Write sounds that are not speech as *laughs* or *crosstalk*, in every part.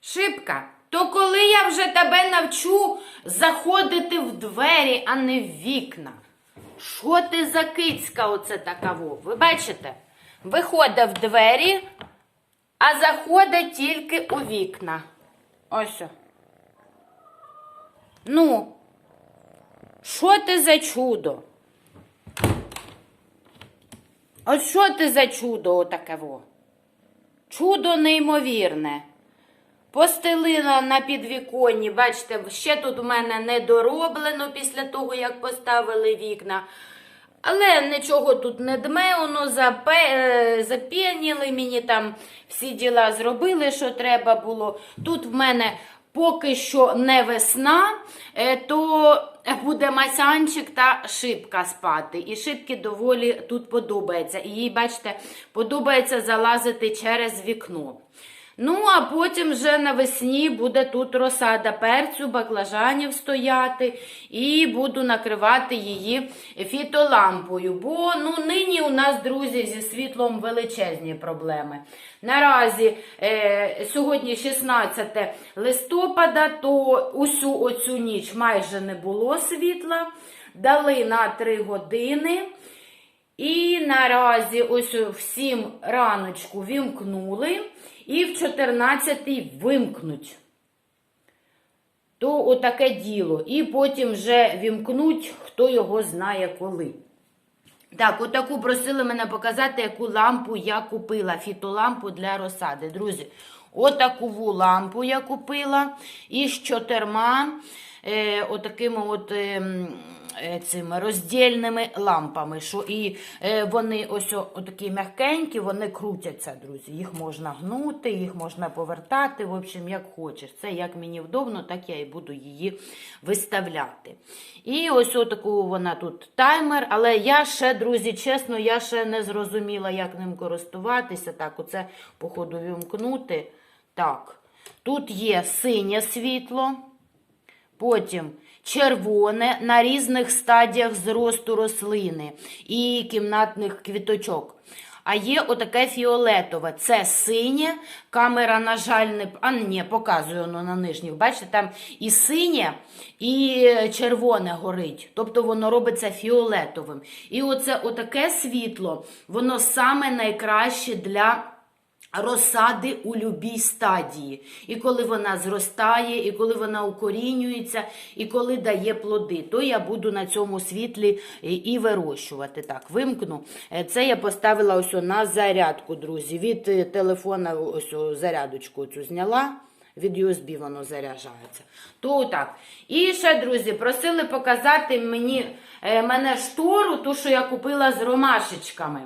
Шибка, то коли я вже тебе навчу заходити в двері, а не в вікна? Що ти за кицька оце такаво? Ви бачите? Виходить в двері, а заходить тільки у вікна. Ось. Ну, що ти за чудо? Ось що ти за чудо отакево? Чудо неймовірне. Постелила на підвіконні, бачите, ще тут у мене не дороблено після того, як поставили вікна. Але нічого тут не дме, воно запе, е, запеніли, мені там всі діла зробили, що треба було. Тут в мене поки що не весна, е, то буде масянчик та шибка спати. І шибки доволі тут подобається. І їй, бачите, подобається залазити через вікно. Ну, а потім вже навесні буде тут розсада перцю, баклажанів стояти, і буду накривати її фітолампою. Бо ну, нині у нас, друзі, зі світлом величезні проблеми. Наразі е, сьогодні 16 листопада, то усю оцю ніч майже не було світла. Дали на 3 години. І наразі ось в 7 раночку вімкнули, і в 14-й вимкнуть. То отаке діло. І потім вже вімкнуть, хто його знає коли. Так, отаку просили мене показати, яку лампу я купила. Фітолампу для розсади. Друзі, отаку лампу я купила із чотирма е, отакими от. Е, Цими роздільними лампами, що і е, вони ось отакі м'якенькі, вони крутяться, друзі. Їх можна гнути, їх можна повертати, в общем, як хочеш. Це як мені вдобно, так я і буду її виставляти. І ось отаку вона тут таймер, але я ще, друзі, чесно, я ще не зрозуміла, як ним користуватися. Так, оце, походу, вімкнути. Так, тут є синє світло. Потім червоне на різних стадіях зросту рослини і кімнатних квіточок. А є отаке фіолетове. Це синє. Камера, на жаль, не а ні, показує воно на нижніх. Бачите, там і синє, і червоне горить. Тобто воно робиться фіолетовим. І оце отаке світло, воно саме найкраще для розсади у любій стадії. І коли вона зростає, і коли вона укорінюється, і коли дає плоди, то я буду на цьому світлі і- і вирощувати. Так, вимкну. Е, Це я поставила ось на зарядку, друзі. Від е, телефона ось зарядочку цю зняла. Від USB воно заряджається. То так. І ще, друзі, просили показати мені е, мене штору, ту, що я купила з ромашечками.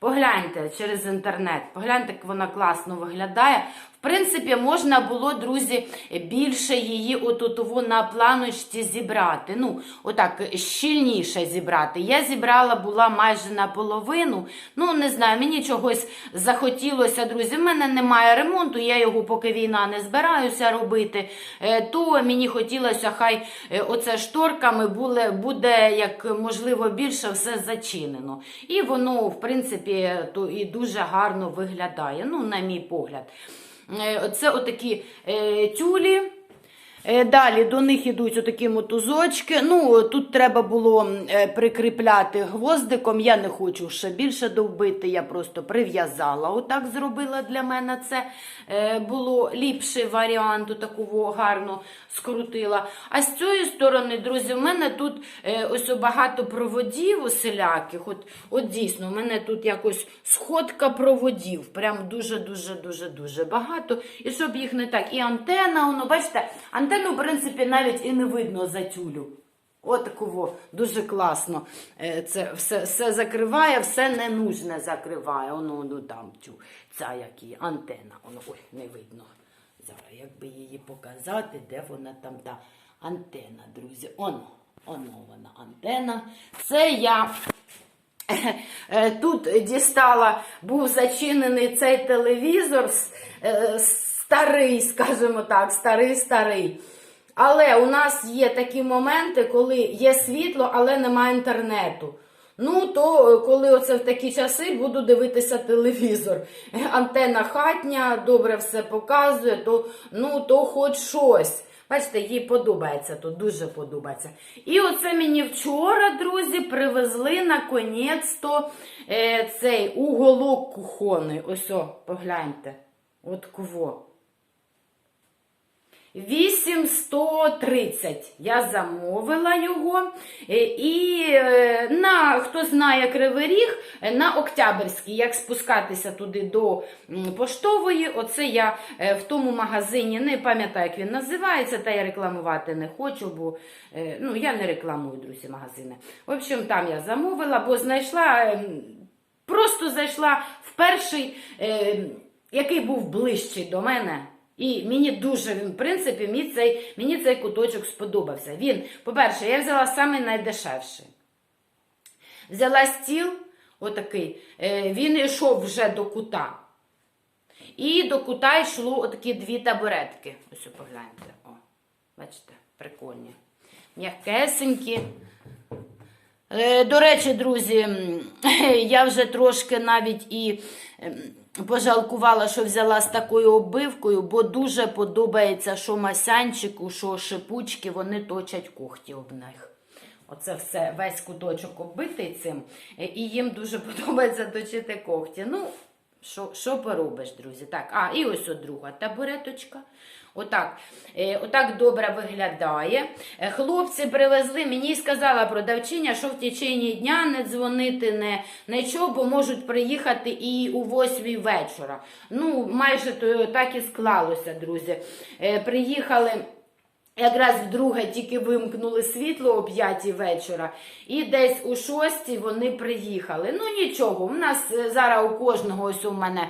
Погляньте через інтернет, погляньте, як вона класно виглядає. В принципі, можна було, друзі, більше її отутову на планочці зібрати. Ну, отак, щільніше зібрати. Я зібрала була майже наполовину. Ну, не знаю, мені чогось захотілося, друзі. В мене немає ремонту, я його, поки війна не збираюся робити. Е, То мені хотілося, хай е, оце шторками буде, буде як можливо більше все зачинено. І воно, в принципі, то і дуже гарно виглядає, ну, на мій погляд. Е, Це отакі е, тюлі. Е, Далі до них йдуть отакі мотузочки. Ну, тут треба було е, прикріпляти гвоздиком. Я не хочу ще більше довбити, я просто прив'язала. Отак зробила для мене це. Е, Було ліпший варіант, такого гарно скрутила. А з цієї сторони, друзі, в мене тут ось багато проводів усіляких. От, от дійсно, в мене тут якось сходка проводів. Прям дуже-дуже-дуже-дуже багато. І щоб їх не так. І антенна, воно, бачите, антенну, в принципі, навіть і не видно за тюлю. От такого дуже класно. Е, Це все, все закриває, все ненужне закриває. Воно, воно там тю, ця як її антенна. Воно, ой, не видно. Зараз, якби її показати, де вона там та антенна, друзі. Оно, оно вона антенна. Це я Е, Тут дістала, був зачинений цей телевізор е, старий, скажімо так, старий-старий. Але у нас є такі моменти, коли є світло, але немає інтернету. Ну, то е, коли оце в такі часи буду дивитися телевізор. *laughs* Антена хатня, добре все показує, то ну то хоч щось. Бачите, їй подобається тут, дуже подобається. І оце мені вчора, друзі, привезли наконець-то е, цей уголок кухонний. Ось, о, погляньте. От кого. 8130 я замовила його. Е, І е, на хто знає Кривий Ріг, е, на Октябрьській, як спускатися туди до поштової, оце я в тому магазині не пам'ятаю, як він називається, та я рекламувати не хочу, бо ну, я не рекламую, друзі, магазини. В общем, там я замовила, бо знайшла, просто зайшла в перший, який був ближчий до мене. І мені дуже він, в принципі, мені цей, мені цей куточок сподобався. Він, по-перше, я взяла саме найдешевший. Взяла стіл, отакий, е, він йшов вже до кута. І до кута йшло отакі дві табуретки. Ось погляньте. О, бачите, прикольні. М'якесенькі. Е, До речі, друзі, *laughs* я вже трошки навіть і ем, пожалкувала, що взяла з такою оббивкою, бо дуже подобається, що масянчику, що шипучки, вони точать когті об них. Оце все, весь куточок оббитий цим, е, і їм дуже *laughs* подобається точити когті. Ну, що, що поробиш, друзі? Так, а, і ось от друга табуреточка. Отак, е, отак добре виглядає. Е, Хлопці привезли, мені сказала продавчиня, що в течение дня не дзвонити, не нічого, бо можуть приїхати і у 8 вечора. Ну, майже то так і склалося, друзі. Е, Приїхали. Якраз вдруге тільки вимкнули світло о 5 вечора, і десь у 6 вони приїхали. Ну нічого, у нас е, зараз у кожного ось у мене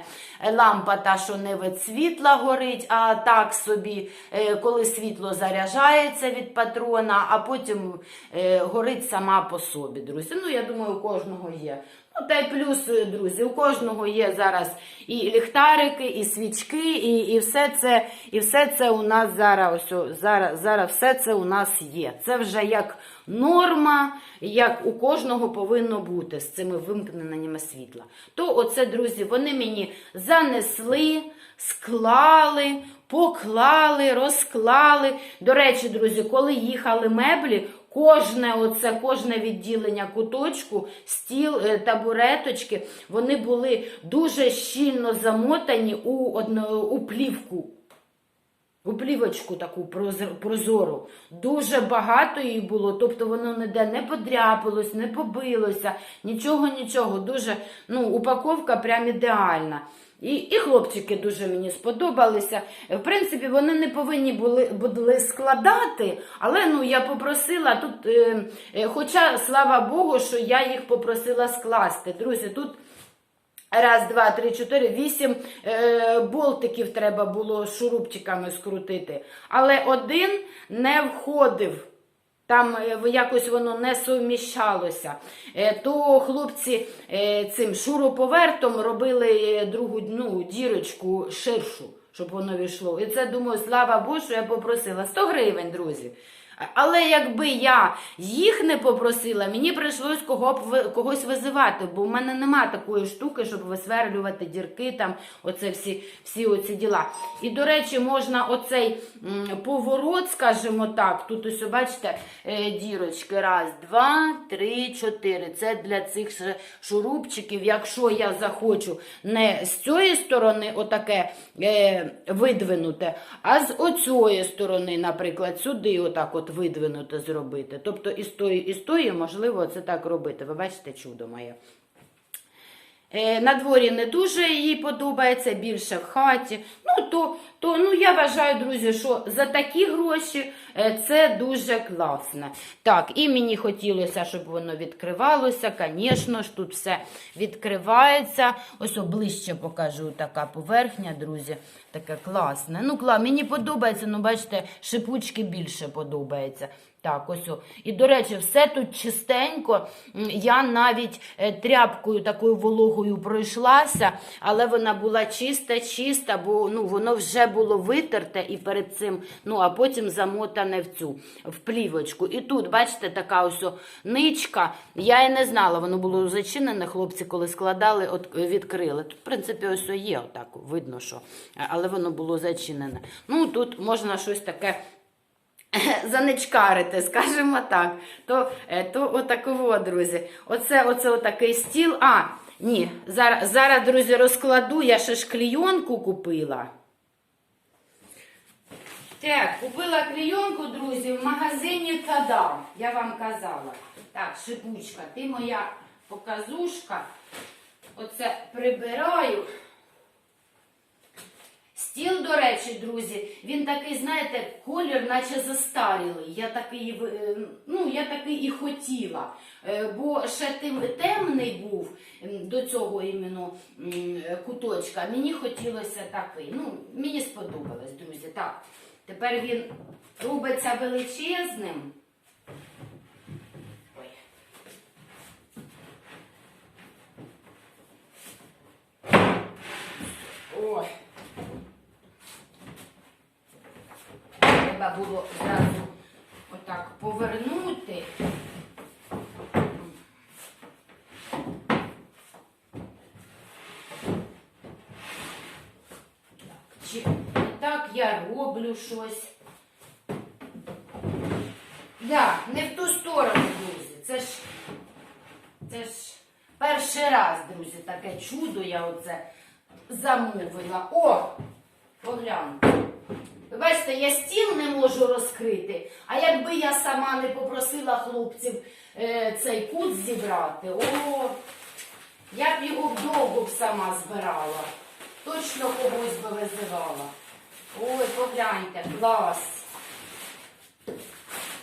лампа та, що не від світла горить, а так собі, е, коли світло заряджається від патрона, а потім е, горить сама по собі, друзі. Ну, я думаю, у кожного є. Та й плюс, е, друзі, у кожного є зараз і ліхтарики, і свічки, і, і все це, і все це у нас зараз, ось, зараз, зараз все це у нас є. Це вже як норма, як у кожного повинно бути з цими вимкненнями світла. То оце, друзі, вони мені занесли, склали, поклали, розклали. До речі, друзі, коли їхали меблі, Кожне оце, кожне відділення куточку, стіл, е, табуреточки, вони були дуже щільно замотані у, одно, у плівку. У плівочку таку прозор- прозору. Дуже багато її було, тобто воно ніде не подряпалось, не побилося, нічого, нічого. Дуже, ну, упаковка прям ідеальна. І, і хлопчики дуже мені сподобалися. В принципі, вони не повинні були, були складати, але ну, я попросила тут, е, е, хоча, слава Богу, що я їх попросила скласти. Друзі, тут. Раз, два, три, чотири, вісім е, болтиків треба було шурупчиками скрутити. Але один не входив. Там е, якось воно не суміщалося. Е, то хлопці е, цим шуруповертом робили другу ну, дірочку ширшу, щоб воно війшло. І це, думаю, слава Богу, що я попросила 100 гривень, друзі. Але якби я їх не попросила, мені прийшлось кого б когось визивати, бо в мене нема такої штуки, щоб висверлювати дірки, там оце всі, всі оці діла. І, до речі, можна оцей м, поворот, скажімо так, тут ось, бачите, е, дірочки. Раз, два, три, чотири. Це для цих шурупчиків, якщо я захочу не з цієї сторони отаке е, видвинуте, а з оцієї сторони, наприклад, сюди отак от видвинуте зробити. Тобто і тої, і з тої можливо це так робити. Ви бачите чудо моє. Е, На дворі не дуже їй подобається, більше в хаті. Ну, то, то ну, я вважаю, друзі, що за такі гроші е, це дуже класно. Так, і мені хотілося, щоб воно відкривалося. Звісно ж, тут все відкривається. Ось оближче покажу така поверхня, друзі. Таке класне. Ну, кла, мені подобається, ну бачите, шипучки більше подобається. Так, ось. І, до речі, все тут чистенько. Я навіть е, тряпкою такою вологою пройшлася, але вона була чиста, чиста, бо ну, воно вже було витерте і перед цим, ну, а потім замотане в цю в плівочку. І тут, бачите, така ось ничка. Я і не знала, воно було зачинене. Хлопці, коли складали, от відкрили. Тут, в принципі, ось є, отак видно, що, але воно було зачинене. Ну, тут можна щось таке *laughs* заничкарити, скажімо так. То, е, то отаково, друзі. Оце, оце отакий стіл. А, ні, зараз, зараз, друзі, розкладу. Я ще ж клійонку купила. Так, купила клійонку, друзі, в магазині Тада. Я вам казала. Так, шипучка, ти моя показушка. Оце прибираю. Стіл, до речі, друзі, він такий, знаєте, колір, наче застарілий. Я такий, е, ну, я такий і хотіла. Е, Бо ще тим темний був до цього іменно куточка. Мені хотілося такий. Ну, мені сподобалось, друзі. Так, тепер він робиться величезним. Ой. Ой. Треба було зразу отак повернути. Чи так я роблю щось? Да, не в ту сторону, друзі. Це ж, це ж перший раз, друзі, таке чудо я оце замовила. О! Погляньте. Ви бачите, я стіл не можу розкрити, а якби я сама не попросила хлопців е, цей кут зібрати, о, я б його вдовго б сама збирала. Точно когось би визивала. Ой, погляньте, клас.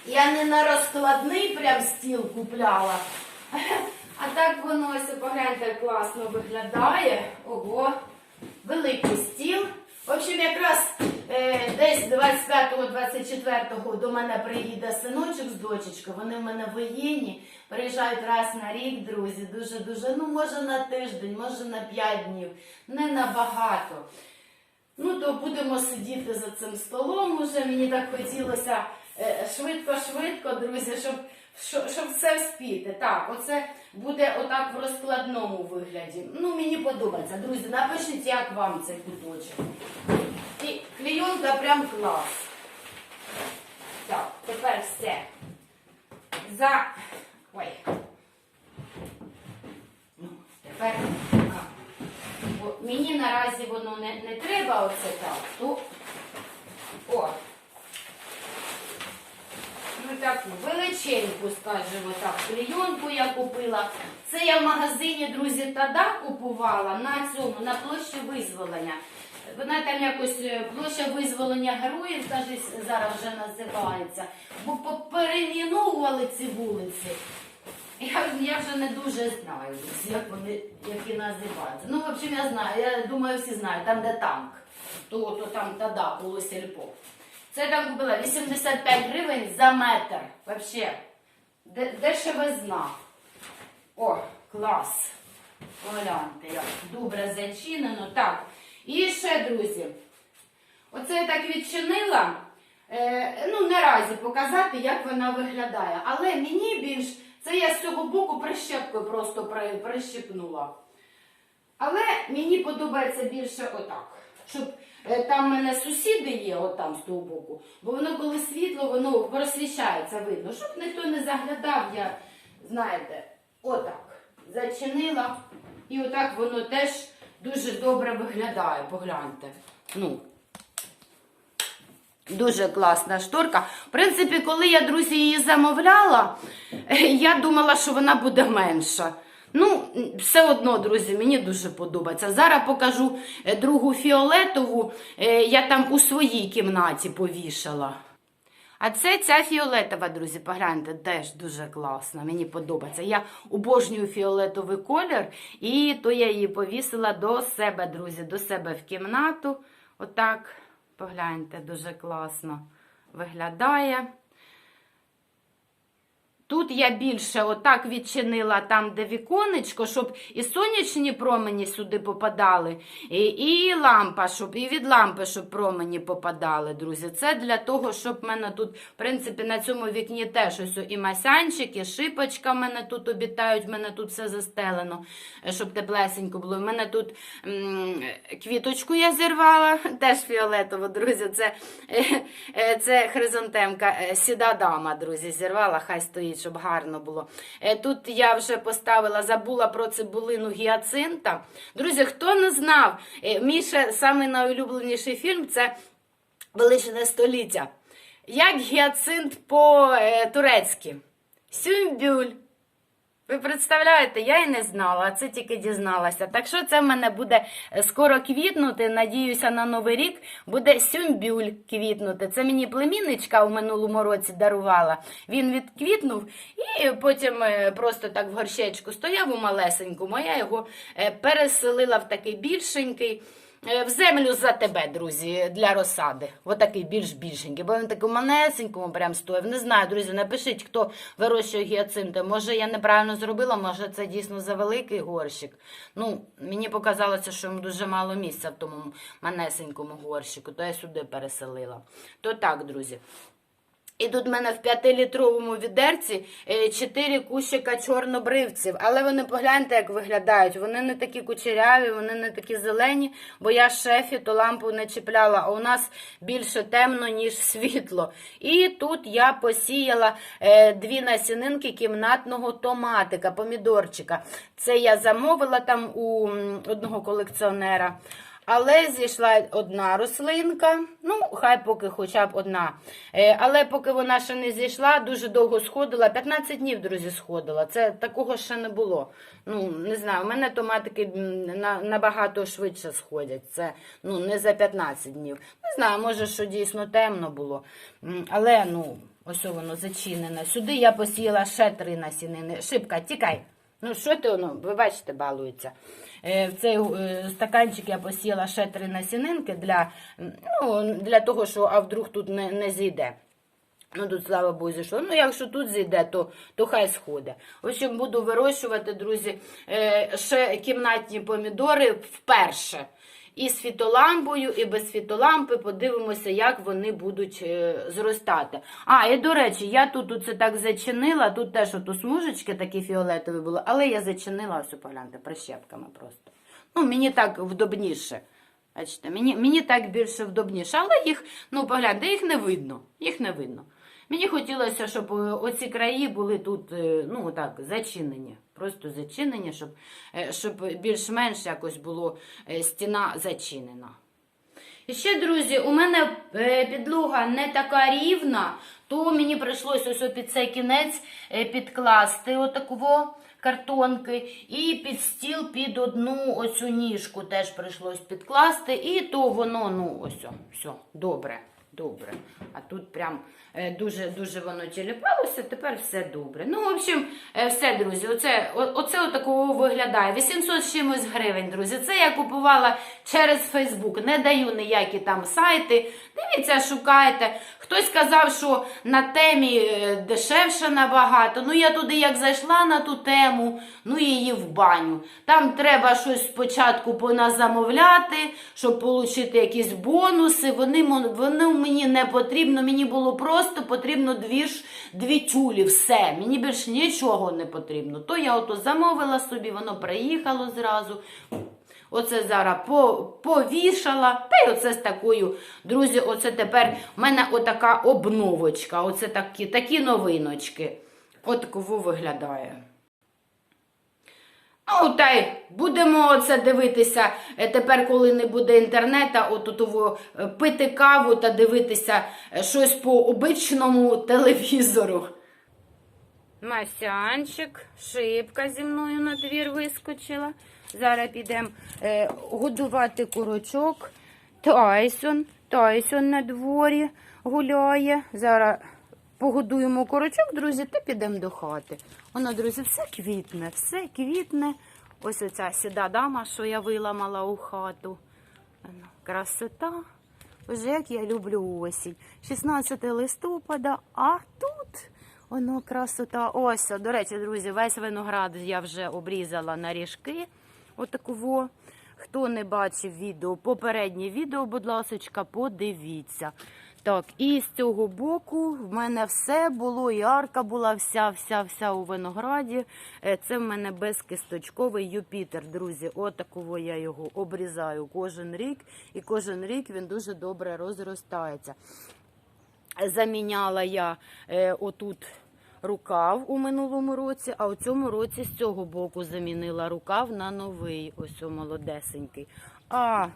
Я не на розкладний прям стіл купляла. А так воно ось погляньте, класно виглядає. Ого, великий стіл. В общем, якраз е, десь 25-24 до мене приїде синочок з дочечкою. Вони в мене воєнні, приїжджають раз на рік, друзі. Дуже дуже. Ну, може на тиждень, може на 5 днів. Не набагато. Ну, то будемо сидіти за цим столом уже. Мені так хотілося швидко-швидко, друзі, щоб, щоб, все вспіти. Так, оце буде отак в розкладному вигляді. Ну, мені подобається. Друзі, напишіть, як вам цей куточок. І клейонка прям клас. Так, тепер все. За. Ой. Ну, тепер. Мені наразі воно не, не треба оце так, то о. Таку величеньку, скажімо так, клейонку я купила. Це я в магазині, друзі, Тада купувала на цьому, на площі визволення. Вона там якось е, площа визволення героїв, каже, зараз вже називається. Бо поперейменовували ці вулиці. Я, я вже не дуже знаю, як вони які називаються. Ну, в общем, я знаю, я думаю, всі знають, там, де танк, то, то там тада, було сільпо. Це там купила 85 гривень за метр. Вообще, де- дешевизна. О, клас. Погляньте, як добре зачинено. Так, і ще, друзі, оце я так відчинила. Е, ну, наразі показати, як вона виглядає. Але мені більш, це я з цього боку прищепкою просто при- прищепнула. Але мені подобається більше отак. Щоб там в мене сусіди є, отам з того боку, бо воно коли світло, воно просвіщається, видно. Щоб ніхто не заглядав, я, знаєте, отак. Зачинила. І отак воно теж дуже добре виглядає. Погляньте. Ну, Дуже класна шторка. В принципі, коли я, друзі, її замовляла, е, *laughs* я думала, що вона буде менша. Ну, все одно, друзі, мені дуже подобається. Зараз покажу е, другу фіолетову, е, я там у своїй кімнаті повішала. А це ця фіолетова, друзі, погляньте, теж дуже класна. Мені подобається. Я обожнюю фіолетовий колір, і то я її повісила до себе, друзі, до себе в кімнату. Отак, погляньте, дуже класно виглядає. Тут я більше отак відчинила там, де віконечко, щоб і сонячні промені сюди попадали, і, і лампа, щоб і від лампи, щоб промені попадали, друзі. Це для того, щоб в мене тут, в принципі, на цьому вікні теж ось і масянчики, шипочка в мене тут обітають, в мене тут все застелено, е, щоб теплесенько було. У мене тут м, квіточку я зірвала, *laughs* теж фіолетово, друзі. Це, е, е, це хризантемка, сіда дама, друзі, зірвала, хай стоїть щоб гарно було. Е, Тут я вже поставила, забула про цибулину гіацинта. Друзі, хто не знав, е, мій ще найулюбленіший фільм це Величне століття. Як гіацинт по-турецьки. Сюмбюль. Ви представляєте, я і не знала, а це тільки дізналася. Так що це в мене буде е, скоро квітнути. Надіюся, на Новий рік буде сюмбюль квітнути. Це мені племінничка у минулому році дарувала. Він відквітнув і потім е, просто так в горщечку стояв у малесенькому. Я його е, переселила в такий більшенький. Е, В землю за тебе, друзі, для розсади. Отакий більш більшенький. Бо він такий манесенькому прям стоїв. Не знаю, друзі, напишіть, хто вирощує гіацинти. Може, я неправильно зробила, може це дійсно за великий горщик. Ну, мені показалося, що йому дуже мало місця в тому манесенькому горщику, то я сюди переселила. То так, друзі. І тут в мене в 5-літровому відерці 4 кущика чорнобривців. Але вони погляньте, як виглядають. Вони не такі кучеряві, вони не такі зелені, бо я шефі то лампу не чіпляла, а у нас більше темно, ніж світло. І тут я посіяла е, дві насінинки кімнатного томатика, помідорчика. Це я замовила там у одного колекціонера. Але зійшла одна рослинка, ну, хай поки хоча б одна. Е, але поки вона ще не зійшла, дуже довго сходила. 15 днів, друзі, сходила. Це такого ще не було. Ну, не знаю, у мене томатики набагато швидше сходять. Це ну, не за 15 днів. Не знаю, може, що дійсно темно було. Але ну, ось воно зачинене. Сюди я посіяла ще три насінини. Шибка, тікай. Ну, що ти воно, ви бачите, балується. Е, В цей е, стаканчик я посіяла ще три насінинки для, ну, для того, що а вдруг тут не, не зійде. Ну, тут, слава Богу, зійшло. Ну, якщо тут зійде, то, то хай сходить. В общем, буду вирощувати, друзі, е, ще кімнатні помідори вперше. І з фітолампою, і без фітолампи подивимося, як вони будуть е, зростати. А, і до речі, я тут це так зачинила, тут теж ото смужечки такі фіолетові були, але я зачинила, ось погляньте, прищепками просто. Ну, мені так вдобніше. Бачите, мені, мені так більше вдобніше. Але їх, ну погляньте, їх не видно. Їх не видно. Мені хотілося, щоб е, оці краї були тут, е, ну так, зачинені. Просто зачинені, щоб, е, щоб більш-менш якось було стіна зачинена. І ще, друзі, у мене підлога не така рівна, то мені прийшлося ось під цей кінець підкласти отакого картонки. І під стіл під одну оцю ніжку теж прийшлось підкласти. І то воно, ну, ось, все, добре, добре. А тут прям дуже-дуже воно тіліпалося, тепер все добре. Ну, в общем, е, все, друзі, оце, оце отакого виглядає. 800 чимось гривень, друзі. Це я купувала через Фейсбук. Не даю ніякі там сайти. Дивіться, шукайте. Хтось казав, що на темі е, дешевше набагато. Ну, я туди як зайшла на ту тему, ну її в баню. Там треба щось спочатку поназамовляти, щоб отримати якісь бонуси. Вони, вони мені не потрібно, мені було просто потрібно дві, ж- дві тюлі, все. Мені більше нічого не потрібно. То я ото замовила собі, воно приїхало зразу. Оце зараз по, повішала. Та й оце з такою, друзі, оце тепер в мене отака обновочка. Оце такі, такі новиночки. От кого виглядає. Ну, та й будемо оце дивитися е, тепер, коли не буде інтернету, от того е, пити каву та дивитися е, щось по обичному телевізору. Масянчик, шибка зі мною на двір вискочила. Зараз підемо е, годувати курочок. Тайсон, Тайсон на дворі гуляє. Зараз погодуємо курочок, друзі, та підемо до хати. Воно, друзі, все квітне, все квітне. Ось оця сіда дама, що я виламала у хату. Красота. Вже як я люблю осінь. 16 листопада, а тут воно красота. Ось, до речі, друзі, весь виноград я вже обрізала на ріжки. Отаково. Хто не бачив відео, попереднє відео, будь ласка, подивіться. Так, і з цього боку в мене все було, і арка була вся, вся, вся у винограді. Е, Це в мене безкисточковий Юпітер, друзі. Отакого я його обрізаю кожен рік, і кожен рік він дуже добре розростається. Заміняла я е, отут рукав у минулому році, а у цьому році з цього боку замінила рукав на новий, ось о, молодесенький. А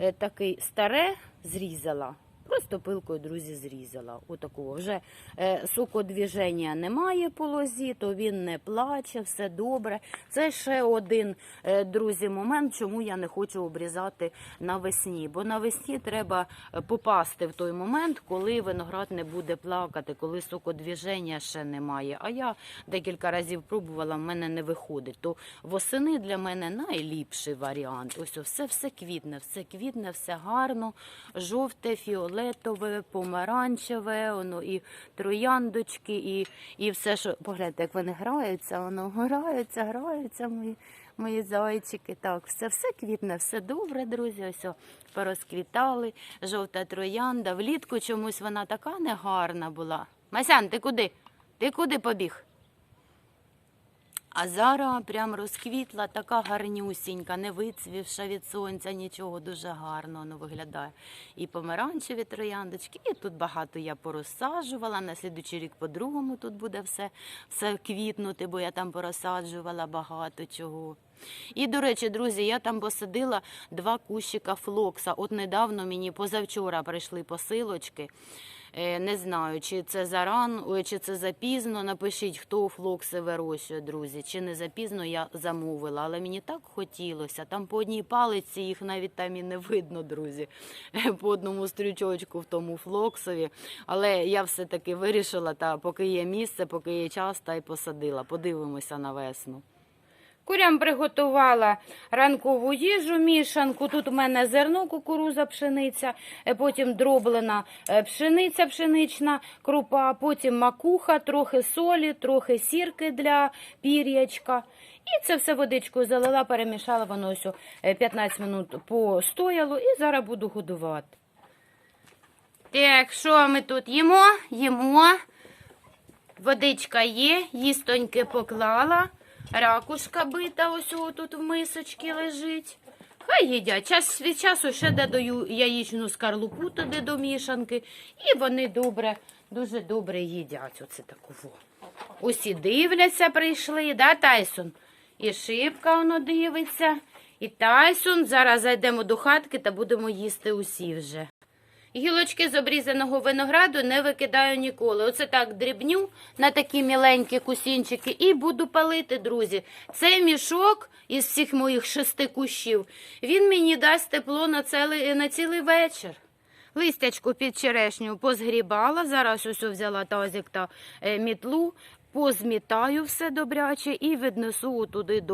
е, такий старе зрізала. Просто пилкою, друзі, зрізала. Отакого. Вже е, сокодвіження немає по лозі, то він не плаче, все добре. Це ще один, е, друзі, момент, чому я не хочу обрізати навесні. Бо навесні треба е, попасти в той момент, коли виноград не буде плакати, коли сокодвіження ще немає. А я декілька разів пробувала, в мене не виходить. То восени для мене найліпший варіант. Ось все, все квітне, все квітне, все гарно, жовте, фіолетове, помаранчеве, воно і трояндочки, і, і все, що погляньте, як вони граються, воно граються, граються мої. Мої зайчики, так, все, все квітне, все добре, друзі. Ось порозквітали. Жовта троянда. Влітку чомусь вона така негарна була. Масян, ти куди? Ти куди побіг? А зараз прям розквітла, така гарнюсінька, не вицвівша від сонця, нічого дуже гарно воно виглядає. І помаранчеві трояндочки, і тут багато я порозсаджувала. На слідучий рік по-другому тут буде все, все квітнути, бо я там порозсаджувала багато чого. І, до речі, друзі, я там посадила два кущика флокса. От недавно мені позавчора прийшли посилочки. Е, Не знаю, чи це зарано, чи це запізно. Напишіть, хто у флокси вирощує, друзі. Чи не запізно я замовила. Але мені так хотілося. Там по одній палиці їх навіть там і не видно, друзі. *laughs* По одному стрючочку в тому флоксові. Але я все-таки вирішила, та поки є місце, поки є час, та й посадила. Подивимося на весну. Курям приготувала ранкову їжу, мішанку. Тут у мене зерно, кукуруза, пшениця, е, потім дроблена е, пшениця, пшенична крупа, потім макуха, трохи солі, трохи сірки для пір'ячка. І це все водичкою залила, перемішала, воно ось е, 15 минут постояло і зараз буду годувати. Так, що ми тут їмо? Їмо. Водичка є, їстоньки поклала. Ракушка бита ось тут в мисочці лежить. Хай їдять. Час від часу ще додаю яєчну скарлупу туди до мішанки. І вони добре, дуже добре їдять. Оце такого. Усі дивляться, прийшли, да, Тайсон? І шибка воно дивиться. І Тайсон. Зараз зайдемо до хатки та будемо їсти усі вже. Гілочки з обрізаного винограду не викидаю ніколи. Оце так дрібню на такі міленькі кусінчики і буду палити, друзі. Цей мішок із всіх моїх шести кущів, він мені дасть тепло на цілий, на цілий вечір. Листячку під черешню позгрібала, зараз ось взяла тазик та е, мітлу, позмітаю все добряче і віднесу туди до.